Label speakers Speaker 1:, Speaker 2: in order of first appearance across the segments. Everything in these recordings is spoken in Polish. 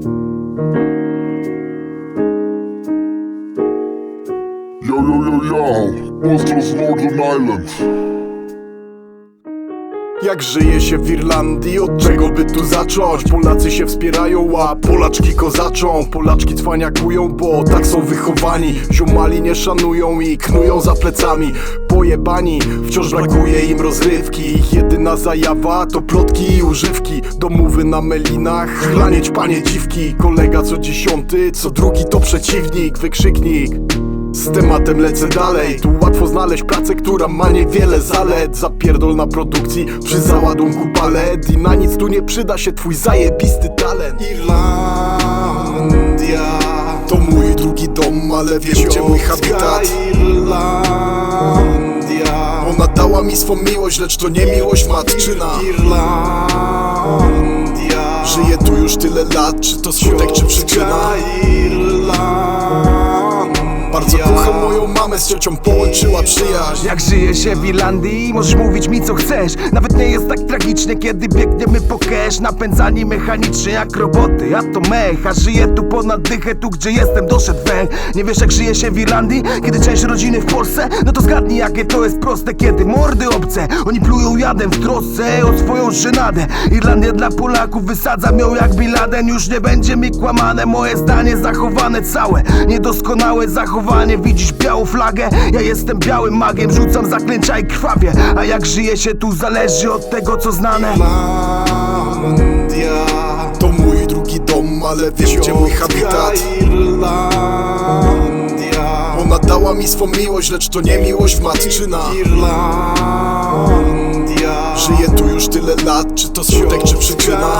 Speaker 1: Yo, yo, yo, yo, z Northern Island.
Speaker 2: Jak żyje się w Irlandii, od czego by tu zacząć? Polacy się wspierają, a Polaczki kozaczą. Polaczki cwaniakują, bo tak są wychowani. Ziomali nie szanują i knują za plecami. Pojebani, wciąż brakuje im rozrywki. Ich jedyna zajawa to plotki i używki. Domówy na melinach, chlanieć panie dziwki. Kolega co dziesiąty, co drugi to przeciwnik. Wykrzyknik z tematem lecę dalej. Tu łatwo znaleźć pracę, która ma niewiele zalet. Zapierdol na produkcji przy załadunku palet. I na nic tu nie przyda się twój zajebisty talent. Irlandia To mój drugi dom, ale wiesz gdzie mój habitat? Irlandia. Ona dała mi swą miłość, lecz to nie miłość matczyna. Irlandia. Żyję tu już tyle lat, czy to skutek, czy przyczyna? Bardzo kocham moją z ciocią połączyła przyjaźń.
Speaker 3: Jak żyje się w Irlandii, możesz mówić mi co chcesz. Nawet nie jest tak tragicznie, kiedy biegniemy po cash. Napędzani mechanicznie jak roboty, a to mech. A żyję tu ponad dychę, tu gdzie jestem doszedł węch. Nie wiesz jak żyje się w Irlandii, kiedy część rodziny w Polsce? No to zgadnij jakie to jest proste, kiedy mordy obce. Oni plują jadem w trosce o swoją żenadę. Irlandia dla Polaków, wysadzam ją jak Bin Laden. Już nie będzie mi kłamane, moje zdanie zachowane całe. Niedoskonałe zachowanie, widzisz białą flagę? Ja jestem białym magiem, rzucam zaklęcia i krwawie. A jak żyje się tu zależy od tego co znane.
Speaker 2: Irlandia To mój drugi dom, ale wiesz gdzie mój habitat? Irlandia. Ona dała mi swą miłość, lecz to nie miłość matczyna. Irlandia. Żyję tu już tyle lat, czy to skutek, czy przyczyna?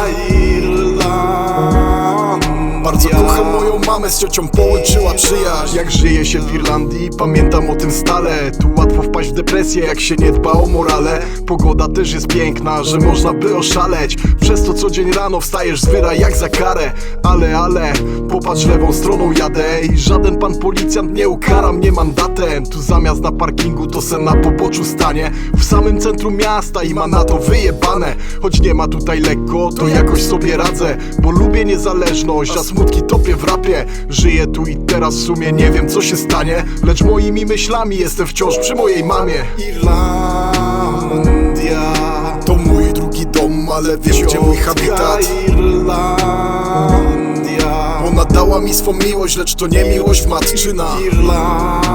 Speaker 2: Bardzo kocham moją mamę, z ciocią połączyła przyjaźń. Jak żyje się w Irlandii, pamiętam o tym stale. Tu łatwo wpaść w depresję, jak się nie dba o morale Pogoda też jest piękna, że można by oszaleć. Przez to co dzień rano wstajesz z wyra jak za karę. Ale, ale, popatrz lewą stroną jadę I żaden pan policjant nie ukara mnie mandatem. Tu zamiast na parkingu to se na poboczu stanie. W samym centrum miasta i ma na to wyjebane. Choć nie ma tutaj lekko, to jakoś sobie radzę Bo lubię niezależność, a smutki topię w rapie. Żyję tu i teraz w sumie nie wiem co się stanie. Lecz moimi myślami jestem wciąż przy mojej mamie Irlandia To mój drugi dom, ale wiesz gdzie mój habitat? Irlandia. Ona dała mi swą miłość, lecz to nie miłość matczyna. Irlandia.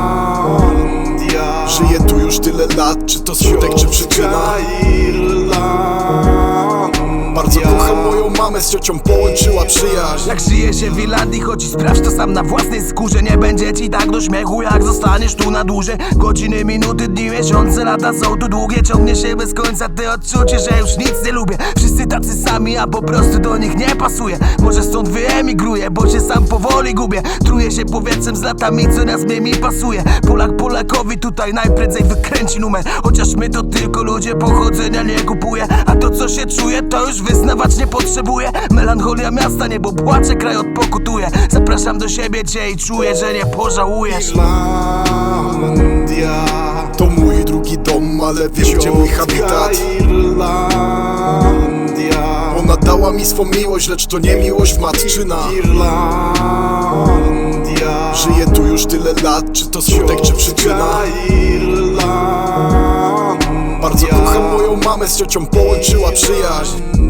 Speaker 2: Żyję tu już tyle lat, czy to skutek, czy przyczyna? Bardzo kocham moją mamę, z ciocią połączyła przyjaźń.
Speaker 3: Jak żyje się w Irlandii, choć i sprawdź to sam na własnej skórze. Nie będzie ci tak do śmiechu, jak zostaniesz tu na dłużej. Godziny, minuty, dni, miesiące, lata są tu długie. Ciągnie się bez końca te odczucie, że już nic nie lubię. Wszyscy tacy sami, a po prostu do nich nie pasuje. Może stąd wyemigruję, bo się sam powoli gubię. Truję się powietrzem z latami, coraz mniej mi pasuje. Polak Polakowi tutaj najprędzej wykręci numer. Chociaż my to tylko ludzie pochodzenia nie kupuje. A to co się czuje, to już wyznawać nie potrzebuję. Melancholia miasta, niebo płacze, kraj odpokutuje. Zapraszam do siebie cię i czuję, że nie pożałujesz.
Speaker 2: Irlandia To mój drugi dom, ale wiesz gdzie mój habitat? Irlandia Ona dała mi swą miłość, lecz to nie miłość matczyna. Irlandia Żyję tu już tyle lat, czy to skutek, czy przyczyna? Bardzo kocham moją mamę, z ciocią połączyła przyjaźń